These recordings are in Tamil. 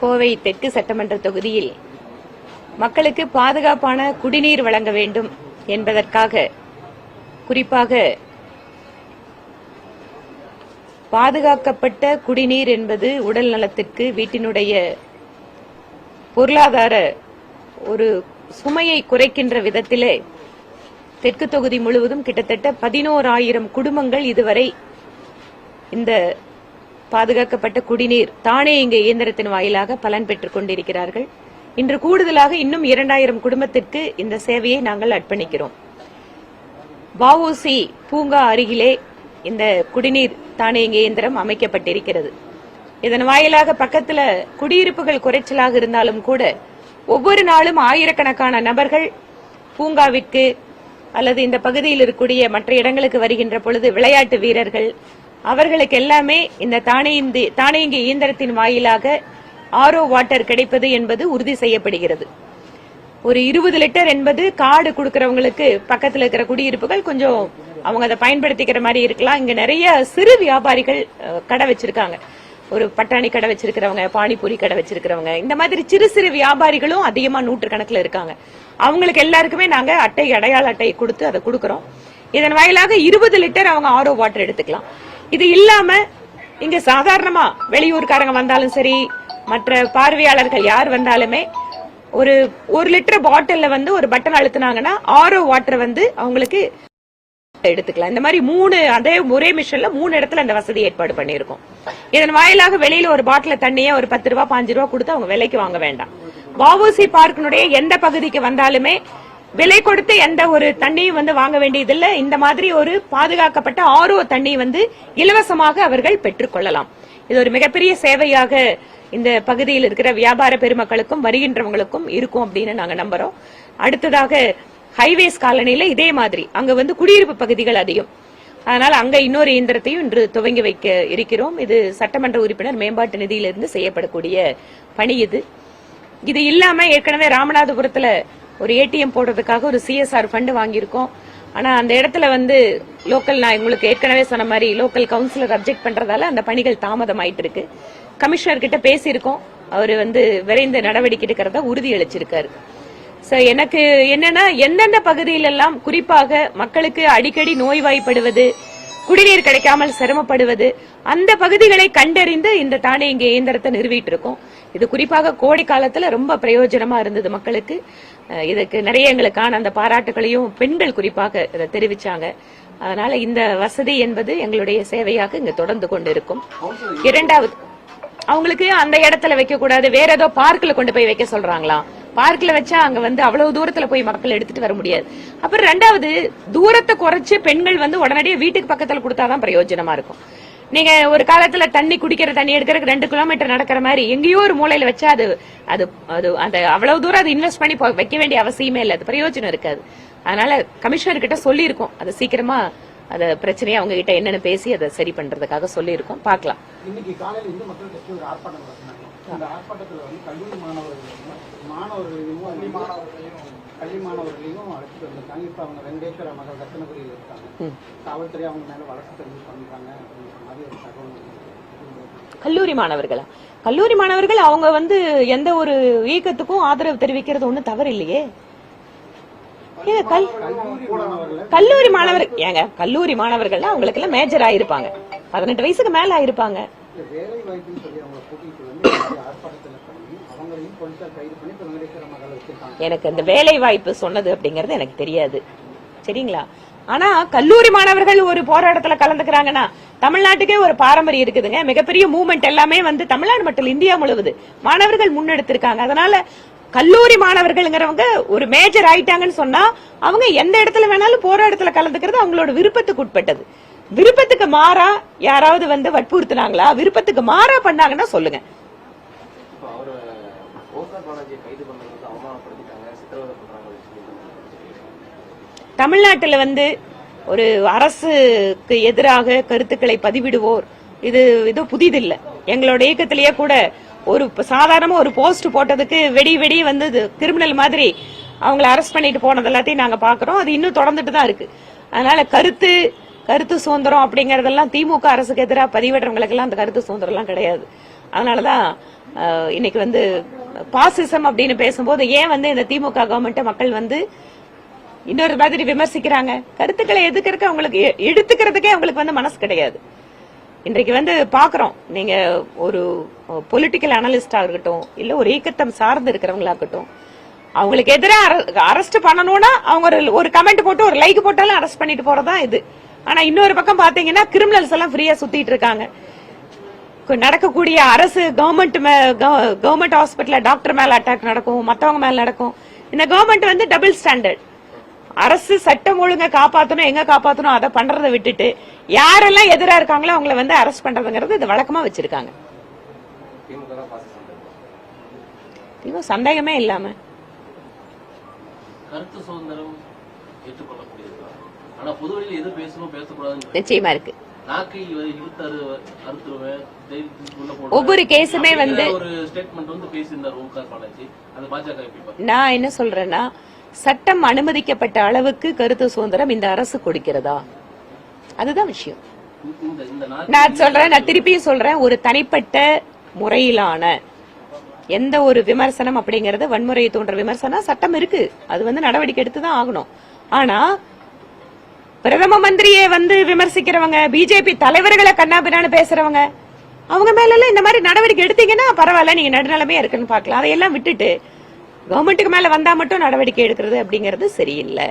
கோவை தெற்கு சட்டமன்ற தொகுதியில் மக்களுக்கு பாதுகாப்பான குடிநீர் வழங்க வேண்டும் என்பதற்காக குறிப்பாக பாதுகாக்கப்பட்ட குடிநீர் என்பது உடல் நலத்திற்கு வீட்டினுடைய பொருளாதார ஒரு சுமையை குறைக்கின்ற விதத்திலே தெற்கு தொகுதி முழுவதும் கிட்டத்தட்ட பதினோராயிரம் குடும்பங்கள் இதுவரை இந்த பாதுகாக்கப்பட்ட குடிநீர் தானே இங்கு இயந்திரத்தின் வாயிலாக பலன் பெற்றுக் கொண்டிருக்கிறார்கள். இன்று கூடுதலாக இன்னும் இரண்டாயிரம் குடும்பத்திற்கு இந்த சேவையை நாங்கள் அர்ப்பணிக்கிறோம். வஉசி பூங்கா அருகிலே இந்த குடிநீர் தானியங்க இயந்திரம் அமைக்கப்பட்டிருக்கிறது. இதன் வாயிலாக பக்கத்துல குடியிருப்புகள் குறைச்சலாக இருந்தாலும் கூட ஒவ்வொரு நாளும் ஆயிரக்கணக்கான நபர்கள் பூங்காவிற்கு அல்லது இந்த பகுதியில் இருக்கக்கூடிய மற்ற இடங்களுக்கு வருகின்ற பொழுது விளையாட்டு வீரர்கள் அவர்களுக்கு எல்லாமே இந்த தானியந்தி தானியங்கி இயந்திரத்தின் வாயிலாக ஆரோ வாட்டர் கிடைப்பது என்பது உறுதி செய்யப்படுகிறது. ஒரு இருபது லிட்டர் என்பது கார்டு கொடுக்கறவங்களுக்கு பக்கத்துல இருக்கிற குடியிருப்புகள் கொஞ்சம் அவங்க அதை பயன்படுத்திக்கிற மாதிரி இருக்கலாம். இங்க நிறைய சிறு வியாபாரிகள் கடை வச்சிருக்காங்க. ஒரு பட்டாணி கடை வச்சிருக்கிறவங்க பானிபூரி கடை வச்சிருக்கிறவங்க. இந்த மாதிரி சிறு சிறு வியாபாரிகளும் அதிகமா நூற்றுக்கணக்கில் இருக்காங்க. அவங்களுக்கு எல்லாருக்குமே நாங்க அட்டை அடையாள அட்டை கொடுத்து அதை கொடுக்கறோம். இதன் வாயிலாக இருபது லிட்டர் அவங்க ஆரோ வாட்டர் எடுத்துக்கலாம். இது இல்லாம இங்க சாதாரணமா வெளியூர்காரங்க வந்தாலும் சரி மற்ற பார்வையாளர்கள் யார் வந்தாலுமே ஒரு ஒரு லிட்டர் பாட்டில்ல வந்து ஒரு பட்டன் அழுத்துனாங்கன்னா ஆரோ வாட்டர் வந்து அவங்களுக்கு எடுத்துக்கலாம். இந்த மாதிரி மூணு அதே ஒரே மிஷன்ல மூணு இடத்துல அந்த வசதி ஏற்பாடு பண்ணியிருக்கோம். இதன் வாயிலாக வெளியில ஒரு பாட்டில தண்ணியே ஒரு பத்து ரூபா பாஞ்சு ரூபா கொடுத்து அவங்க விலைக்கு வாங்க வேண்டாம். வஉசி பார்க்கினுடைய எந்த பகுதிக்கு வந்தாலுமே விலை கொடுத்து எந்த ஒரு தண்ணியும் வந்து வாங்க வேண்டியதில்லை. இந்த மாதிரி ஒரு பாதுகாக்கப்பட்ட ஆர்ஓ தண்ணி வந்து இலவசமாக அவர்கள் பெற்றுக்கொள்ளலாம் இது ஒரு மிகப்பெரிய சேவையாக இந்த பகுதியில் இருக்கிற வியாபார பெருமக்களுக்கும் வருகின்றவங்களுக்கும் இருக்கும் அப்படின்னு நாங்க நம்புறோம். அடுத்ததாக ஹைவேஸ் காலனில இதே மாதிரி அங்க வந்து குடியிருப்பு பகுதிகள் அதிகம். அதனால அங்க இன்னொரு இயந்திரத்தையும் இன்று துவங்கி வைக்க இருக்கிறோம். இது சட்டமன்ற உறுப்பினர் மேம்பாட்டு நிதியிலிருந்து செய்யப்படக்கூடிய பணி இது. இது இல்லாம ஏற்கனவே ராமநாதபுரத்துல ஒரு ஏடிஎம் போடுறதுக்காக ஒரு சிஎஸ்ஆர் ஃபண்டு வாங்கியிருக்கோம். ஆனால் அந்த இடத்துல வந்து லோக்கல் நான் உங்களுக்கு ஏற்கனவே சொன்ன மாதிரி லோக்கல் கவுன்சிலர் அப்ஜெக்ட் பண்ணுறதால அந்த பணிகள் தாமதமாயிட்டு இருக்கு கமிஷனர் கிட்ட பேசியிருக்கோம். அவர் வந்து விரைந்து நடவடிக்கை எடுக்கிறதா உறுதி அளிச்சிருக்காரு. சார் எனக்கு என்னன்னா எந்தெந்த பகுதியிலெல்லாம் குறிப்பாக மக்களுக்கு அடிக்கடி நோய்வாய்ப்படுவது குடிநீர் கிடைக்காமல் சிரமப்படுவது அந்த பகுதிகளை கண்டறிந்து இந்த தானியங்கி இயந்திரத்தை நிறுவிட்டு இருக்கோம் இது குறிப்பாக கோடை காலத்துல ரொம்ப பிரயோஜனமா இருந்தது மக்களுக்கு. இதுக்கு நிறைய எங்களுக்கான அந்த பாராட்டுகளையும் பெண்கள் குறிப்பாக இதை தெரிவிச்சாங்க. அதனால இந்த வசதி என்பது எங்களுடைய சேவையாக இங்க தொடர்ந்து கொண்டு இருக்கும் இரண்டாவது அவங்களுக்கு அந்த இடத்துல வைக்க கூடாது வேற ஏதோ பார்க்ல கொண்டு போய் வைக்க சொல்றாங்களாம் பார்க்ல வச்சா அங்க வந்து அவ்வளவு தூரத்துல போய் மக்கள் எடுத்துட்டு வர முடியாது. அப்புறம் ரெண்டாவது தூரத்தை குறைச்சு பெண்கள் வந்து உடனடியே வீட்டுக்கு பக்கத்துல கொடுத்தாதான் பிரயோஜனமா இருக்கும். நீங்க ஒரு காலத்துல தண்ணி குடிக்கிற தண்ணி எடுக்கிறதுக்கு ரெண்டு கிலோமீட்டர் நடக்கிற மாதிரி எங்கேயோ ஒரு மூலையில வச்சா அது அது அது அந்த அவ்வளவு தூரம் அது இன்வெஸ்ட் பண்ணி வைக்க வேண்டிய அவசியமே இல்லை. அது பிரயோஜனம் இருக்காது. அதனால கமிஷனர் கிட்ட சொல்லியிருக்கோம். அதை சீக்கிரமா அந்த பிரச்சனையை அவங்க கிட்ட என்னன்னு பேசி அதை சரி பண்றதுக்காக சொல்லியிருக்கோம். பார்க்கலாம். இன்னைக்கு காலையில இந்து மக்கள் கட்சி ஒரு ஆர்ப்பாட்டம் நடத்தினாங்க. அந்த ஆர்ப்பாட்டத்துல வந்து கல்லூரி மாணவர்கள் மாணவர்களையும் பள்ளி மாணவர்களையும் பள்ளி மாணவர்களையும் அழைச்சிட்டு வந்திருக்காங்க. இப்ப அவங்க வெங்கடேஸ்வர மகள் ரத்தனபுரியில் இருக்காங்க. காவல்துறை அவங்க மேல வழக்கு பதிவு பண்றாங்க அப்படின்ற மாதிரி ஒரு தகவல் கல்லூரி மாணவர்களா? கல்லூரி மாணவர்கள் அவங்க வந்து எந்த ஒரு இயக்கத்துக்கும் ஆதரவு தெரிவிக்கிறது ஒண்ணும் தவறு இல்லையே கல்லூரி மாணவர் ஏங்க கல்லூரி மாணவர்கள்னா அவங்களுக்கு எல்லாம் மேஜர் ஆயிருப்பாங்க பதினெட்டு வயசுக்கு மேல ஆயிருப்பாங்க. வேலை வாய்ப்புன்னு சொல்லி அவங்களை கூட்டிட்டு வந்து இந்த பண்ணி அவங்களையும் போலீசார் கைது பண்ணி இப்ப வெங்கடேஸ்வர வச்சிருக்காங்க. எனக்கு அந்த வேலை வாய்ப்பு சொன்னது அப்படிங்கறது எனக்கு தெரியாது. சரிங்களா? ஆனா கல்லூரி மாணவர்கள் ஒரு போராட்டத்துல கலந்துக்கிறாங்கன்னா தமிழ்நாட்டுக்கே ஒரு பாரம்பரியம் இருக்குதுங்க. மிகப்பெரிய மூவ்மெண்ட் எல்லாமே வந்து தமிழ்நாடு மட்டும் இந்தியா முழுவது மாணவர்கள் முன்னெடுத்திருக்காங்க. அதனால கல்லூரி மாணவர்கள்ங்கிறவங்க ஒரு மேஜர் ஆயிட்டாங்கன்னு சொன்னா அவங்க எந்த இடத்துல வேணாலும் போராட்டத்துல கலந்துக்கிறது அவங்களோட விருப்பத்துக்கு உட்பட்டது. விருப்பத்துக்கு மாறா யாராவது வந்து வற்புறுத்துனாங்களா? விருப்பத்துக்கு மாறா பண்ணாங்கன்னா சொல்லுங்க. தமிழ்நாட்டுல வந்து ஒரு அரசுக்கு எதிராக கருத்துக்களை பதிவிடுவோர் இது இது புதிதில்லை. எங்களோட இயக்கத்திலேயே கூட ஒரு சாதாரணமா ஒரு போஸ்ட் போட்டதுக்கு வெடி வெடி வந்து கிரிமினல் மாதிரி அவங்கள அரெஸ்ட் பண்ணிட்டு போனது எல்லாத்தையும் நாங்க பாக்குறோம். அது இன்னும் தொடர்ந்துட்டு தான் இருக்கு. அதனால கருத்து கருத்து சுதந்திரம் அப்படிங்கறதெல்லாம் திமுக அரசுக்கு எதிராக பதிவிடுறவங்களுக்கெல்லாம் அந்த கருத்து சுதந்திரம் எல்லாம் கிடையாது. அதனாலதான் இன்னைக்கு வந்து பாசிசம் அப்படின்னு பேசும்போது ஏன் வந்து இந்த திமுக கவர்மெண்ட் மக்கள் வந்து இன்னொரு மாதிரி விமர்சிக்கிறாங்க? கருத்துக்களை எதுக்கிறதுக்கு அவங்களுக்கு எடுத்துக்கிறதுக்கே அவங்களுக்கு வந்து மனசு கிடையாது. இன்றைக்கு வந்து பாக்குறோம். நீங்க ஒரு பொலிட்டிக்கல் அனலிஸ்டா இருக்கட்டும் இல்ல ஒரு இயக்கத்தம் சார்ந்து இருக்கிறவங்களா இருக்கட்டும் அவங்களுக்கு எதிராக அரெஸ்ட் பண்ணணும்னா அவங்க ஒரு- ஒரு கமெண்ட் போட்டு ஒரு லைக் போட்டாலும் அரெஸ்ட் பண்ணிட்டு போறதா இது. ஆனா இன்னொரு பக்கம் பாத்தீங்கன்னா கிரிமினல்ஸ் எல்லாம் ஃப்ரீயா சுத்திட்டு இருக்காங்க. நடக்கக்கூடிய அரசு கவர்மெண்ட் கவர்மெண்ட் ஹாஸ்பிட்டல்ல டாக்டர் மேல அட்டாக் நடக்கும் மத்தவங்க மேல நடக்கும். இந்த கவர்மெண்ட் வந்து டபுள் ஸ்டாண்டர்ட் அரசு சட்டம் ஒழுங்க காப்பாத்தணும் எங்க காப்பாத்தணும் அதை பண்றதை விட்டுட்டு யாரெல்லாம் எதிரா இருக்காங்களோ அவங்கள வந்து அரெஸ்ட் பண்றதுங்கிறது இது வழக்கமா வச்சிருக்காங்க. திமுக சந்தேகமே இல்லாம. கருத்து சுதந்திரம் ஏற்றுக்கொள்ளக்கூடியதுதான் ஆனா பொதுவெளியில் எது பேசணும் பேசக்கூடாதுன்னு நிச்சயமா இருக்கு. ஒவ்வொரு கேஸுமே வந்து? நான் என்ன சொல்றேன்னா சட்டம் அனுமதிக்கப்பட்ட அளவுக்கு கருத்து சுதந்திரம் இந்த அரசு கொடுக்கிறதா? அதுதான் விஷயம். நான் சொல்றேன் நான் திருப்பியும் சொல்றேன் ஒரு தனிப்பட்ட முறையிலான எந்த ஒரு விமர்சனம் அப்படிங்கறது வன்முறையை தோன்ற விமர்சனம் சட்டம் இருக்கு. அது வந்து நடவடிக்கை எடுத்து தான் ஆகணும். ஆனா பிரதம மந்திரியை வந்து விமர்சிக்கிறவங்க பிஜேபி தலைவர்களை கண்ணாபின்னான்னு பேசுறவங்க அவங்க மேல எல்லாம் இந்த மாதிரி நடவடிக்கை எடுத்தீங்கன்னா பரவாயில்ல நீங்க நடுநிலைமையா இருக்குன்னு பார்க்கலாம். அதையெல்லாம் விட்டுட்டு கவர்மெண்ட்டுக்கு மேல வந்தா மட்டும் நடவடிக்கை எடுக்கிறது அப்படிங்கறது சரியில்லை.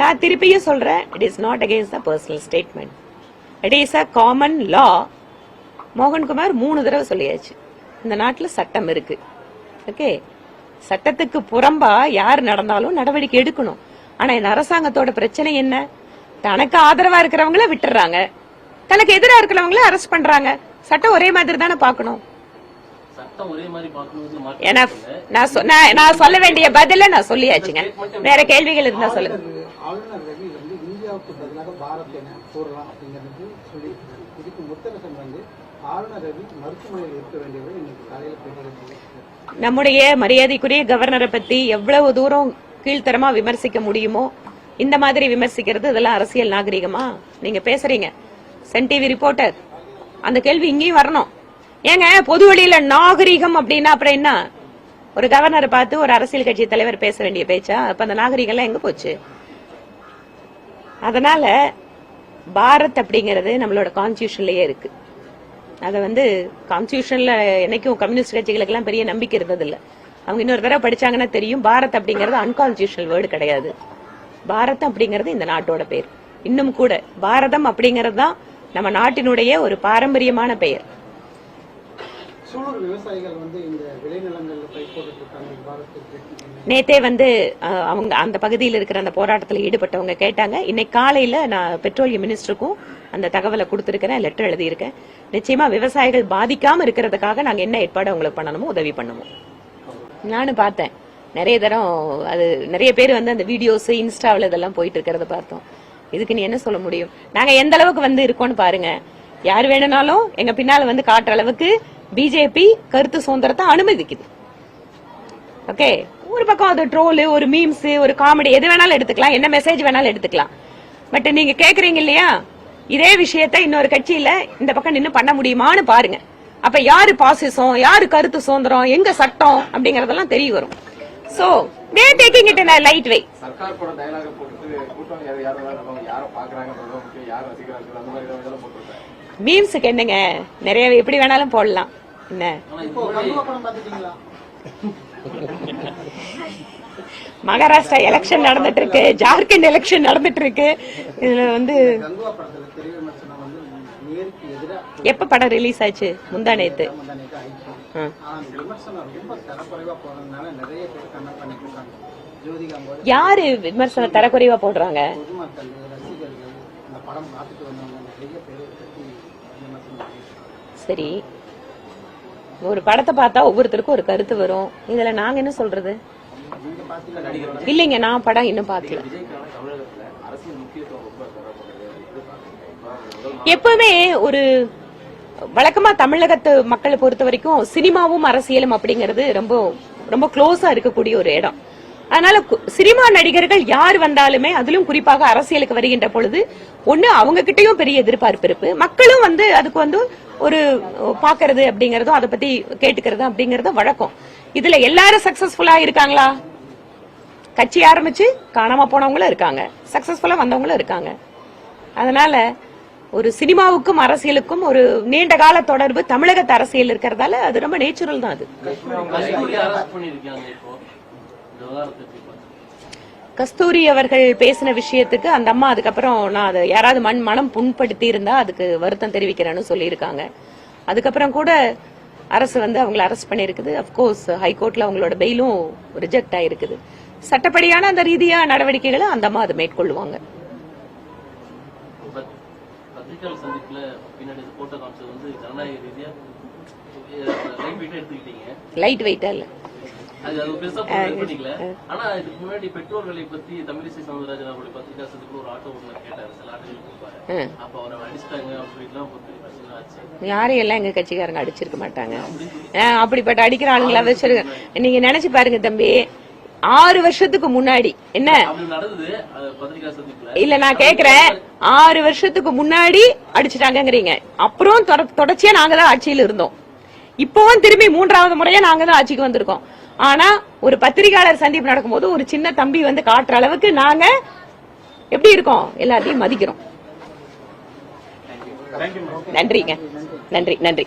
நான் திருப்பியும் சொல்றேன் it is not against the personal statement it is a common law Mohankumar மூணு தடவை சொல்லியாச்சு. இந்த நாட்டுல சட்டம் இருக்கு. ஓகே சட்டத்துக்கு புறம்பா யார் நடந்தாலும் நடவடிக்கை எடுக்கணும். ஆனா இந்த அரசாங்கத்தோட பிரச்சனை என்ன? தனக்கு ஆதரவா இருக்கிறவங்கள விட்டுறாங்க. தனக்கு எதிரா இருக்கிறவங்கள அரெஸ்ட் பண்றாங்க. சட்டம் ஒரே மாதிரி தானே பார்க்கணும். சட்டம் ஒரே மாதிரி பார்க்கணும்னு மாற்றம் ஏன்னா இல்லை. நான் சொ- நான் நான் சொல்ல வேண்டிய பதில நான் சொல்லியாச்சுங்க. வேற கேள்விகள் இருந்தா சொல்லுங்க. என நம்முடைய மரியாதைக்குரிய கவர்னரை பத்தி எவ்வளவு தூரம் கீழ்த்தரமா விமர்சிக்க முடியுமோ? இந்த மாதிரி விமர்சிக்கிறது இதெல்லாம் அரசியல் நாகரிகமா? நீங்க பேசுறீங்க. Sun TV reporter. அந்த கேள்வி இங்கேயும் வரணும். ஏங்க பொது வழியில நாகரிகம் அப்படின்னா அப்புறம் என்ன? ஒரு கவர்னரை பார்த்து ஒரு அரசியல் கட்சி தலைவர் பேச வேண்டிய பேச்சா? அப்ப அந்த நாகரிகம் எல்லாம் எங்க போச்சு? அதனால பாரத் அப்படிங்கிறது நம்மளோட கான்ஸ்டியூஷன்லயே இருக்கு. அதை வந்து கான்ஸ்டியூஷன்ல என்னைக்கும் கம்யூனிஸ்ட் கட்சிகளுக்கு எல்லாம் பெரிய நம்பிக்கை இருந்தது இல்லை அவங்க இன்னொரு தடவை படிச்சாங்கன்னா தெரியும். பாரத் அப்படிங்கிறது அன்கான்ஸ்டியூஷனல் வேர்டு கிடையாது. பாரத் அப்படிங்கிறது இந்த நாட்டோட பேர். இன்னும் கூட பாரதம் அப்படிங்கிறது தான் நம்ம நாட்டினுடைய ஒரு பாரம்பரியமான பெயர். நேத்தே வந்து அவங்க அந்த பகுதியில் இருக்கிற அந்த போராட்டத்தில் ஈடுபட்டவங்க கேட்டாங்க. இன்னைக்கு காலையில நான் பெட்ரோலியம் மினிஸ்டருக்கும் அந்த தகவலை கொடுத்திருக்கிறேன் லெட்டர் எழுதியிருக்கேன். நிச்சயமா விவசாயிகள் பாதிக்காம இருக்கிறதுக்காக நாங்க என்ன ஏற்பாடு அவங்களுக்கு பண்ணணுமோ உதவி பண்ணுவோம். நானும் பார்த்தேன். நிறைய தரம் அது நிறைய பேர் வந்து அந்த வீடியோஸ் இன்ஸ்டாவில் இதெல்லாம் போயிட்டு இருக்கிறத பார்த்தோம். இதுக்கு நீ என்ன சொல்ல முடியும்? நாங்க எந்த அளவுக்கு வந்து இருக்கோம்னு பாருங்க. யார் வேணும்னாலும் எங்க பின்னால வந்து காட்டுற அளவுக்கு பிஜேபி கருத்து சுதந்திரத்தை அனுமதிக்குது. ஓகே ஒரு பக்கம் அது ட்ரோலு ஒரு மீம்ஸ் ஒரு காமெடி எது வேணாலும் எடுத்துக்கலாம். என்ன மெசேஜ் வேணாலும் எடுத்துக்கலாம். பட் நீங்க கேக்குறீங்க இல்லையா? இதே விஷயத்த இன்னொரு கட்சியில இந்த பக்கம் நின்னு பண்ண முடியுமான்னு பாருங்க. அப்ப யாரு பாசிசம் யாரு கருத்து சுதந்திரம் எங்க சட்டம் அப்படிங்கறதெல்லாம் தெரிய வரும். So they taking it in light way Sarkar கூட டயலாக போட்டுட்டு கூட்டம் யார் யார் வேணாலும் யாரை பாக்குறாங்கன்றதும் முக்கியம் யார் ரசிக்கிறாங்க அந்த மாதிரி இதெல்லாம் போட்டுருக்காங்க? மீம்ஸுக்கு என்னங்க? நிறைய எப்படி வேணாலும் போடலாம். என்ன? மகாராஷ்டிரா எலெக்ஷன் நடந்துட்டு இருக்கு. ஜார்க்கண்ட் எலெக்ஷன் நடந்துட்டு இருக்கு. இதுல வந்து கங்குவா படத்துல தெரிய விமர்சனம் வந்து நேருக்கு எதிராக எப்ப படம் ரிலீஸ் ஆச்சு? முந்தா நேத்து. யாரு விமர்சனம் தரக்குறைவா போடுறாங்க? சரி. ஒரு படத்தை பார்த்தா ஒவ்வொருத்தருக்கும் ஒரு கருத்து வரும். இதுல நாங்க என்ன சொல்றது? இல்லைங்க நான் படம் இன்னும் பாக்கல எப்பவுமே ஒரு வழக்கமா தமிழகத்து மக்களை பொறுத்த வரைக்கும் சினிமாவும் அரசியலும் அப்படிங்கிறது ரொம்ப ரொம்ப க்ளோஸா இருக்கக்கூடிய ஒரு இடம். அதனால கு- சினிமா நடிகர்கள் யார் வந்தாலுமே அதிலும் குறிப்பாக அரசியலுக்கு வருகின்ற பொழுது ஒண்ணு அவங்க கிட்டயும் பெரிய எதிர்பார்ப்பு இருப்பு மக்களும் வந்து அதுக்கு வந்து ஒரு பாக்குறது அப்படிங்கறதும் அதை பத்தி கேட்டுக்கிறது அப்படிங்கறதும் வழக்கம். இதுல எல்லாரும் சக்சஸ்ஃபுல்லா இருக்காங்களா? கட்சி ஆரம்பிச்சு காணாம போனவங்களும் இருக்காங்க. சக்சஸ்ஃபுல்லா வந்தவங்களும் இருக்காங்க. அதனால ஒரு சினிமாவுக்கும் அரசியலுக்கும் ஒரு நீண்ட கால தொடர்பு தமிழகத்து அரசியல் இருக்கிறதால அது ரொம்ப நேச்சுரல் தான் அது. கஸ்தூரி அவர்கள் பேசின விஷயத்துக்கு அந்த அம்மா அதுக்கப்புறம் நான் அதை யாராவது மண் மனம் புண்படுத்தி இருந்தா அதுக்கு வருத்தம் தெரிவிக்கிறேன்னு சொல்லியிருக்காங்க. அதுக்கப்புறம் கூட அரசு வந்து அவங்கள அரெஸ்ட் பண்ணியிருக்குது. அப்கோர்ஸ் ஹைகோர்ட்ல அவங்களோட பெயிலும் ரிஜெக்ட் ஆயிருக்குது. சட்டப்படியான அந்த ரீதியா நடவடிக்கைகளை அந்த அம்மா அதை மேற்கொள்ளுவாங்க. பத்- பத்திரிகையாளர் சந்திப்புல பின்னாடி போட்டோ காமிச்சது வந்து ஜனநாயக ரீதியா லைட் வெயிட்டா எடுத்துக்கிட்டீங்க. லைட் வெயிட்டா இல்ல. அது அது பெருசா இது பண்ணிக்கல ஆனா இதுக்கு முன்னாடி பெட்ரோல் விலை பத்தி தமிழிசை சவுந்தரராஜன் அவருடைய பத்திரிகா சந்திப்புல ஒரு ஆட்டோ ஒண்ணு கேட்டாரு சில கொடுப்பாரு ம். அப்ப அவரை அடிச்சிட்டாங்க அப்படின்லாம் யாரையும் எல்லாம் எங்க கட்சிக்காரங்க அடிச்சிருக்க மாட்டாங்க. அப்படிப்பட்ட அடிக்கிற ஆளுங்களா வச்சிருக்க நீங்க நினைச்சு பாருங்க தம்பி. ஆறு வருஷத்துக்கு முன்னாடி. என்ன? அப்படி நடந்தது அது பத்திரிகா சந்திப்புல. இல்ல நான் கேக்குறேன். ஆறு வருஷத்துக்கு முன்னாடி அடிச்சிட்டாங்கங்கறீங்க. அப்புறம் தொட- தொடர்ச்சியா நாங்க தான் ஆட்சியில் இருந்தோம். இப்பவும் திரும்பி மூன்றாவது முறையா நாங்க தான் ஆட்சிக்கு வந்திருக்கோம். ஆனா ஒரு பத்திரிகையாளர் சந்திப்பு நடக்கும்போது ஒரு சின்ன தம்பி வந்து காட்டுற அளவுக்கு நாங்க எப்படி இருக்கோம்? எல்லாத்தையும் மதிக்கிறோம். நன்றிங்க. நன்றி நன்றி.